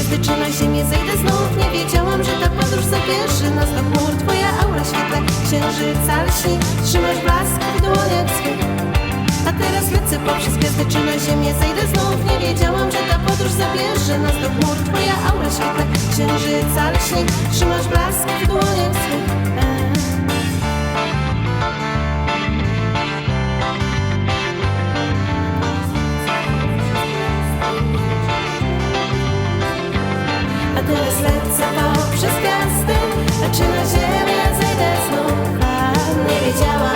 gwiazdy czy na ziemię zejdę znów? Nie wiedziałam, że ta podróż zabierze nas do chmur. Twoja aura świetle księżyca lśni. Trzymasz blask w dłoniach swych. A teraz lecę poprzez gwiazdy czy na ziemię zejdę znów? Nie wiedziałam, że ta podróż zabierze nas do chmur. Twoja aura świetle księżyca lśni. Trzymasz blask w dłoniach swych. Wiedziała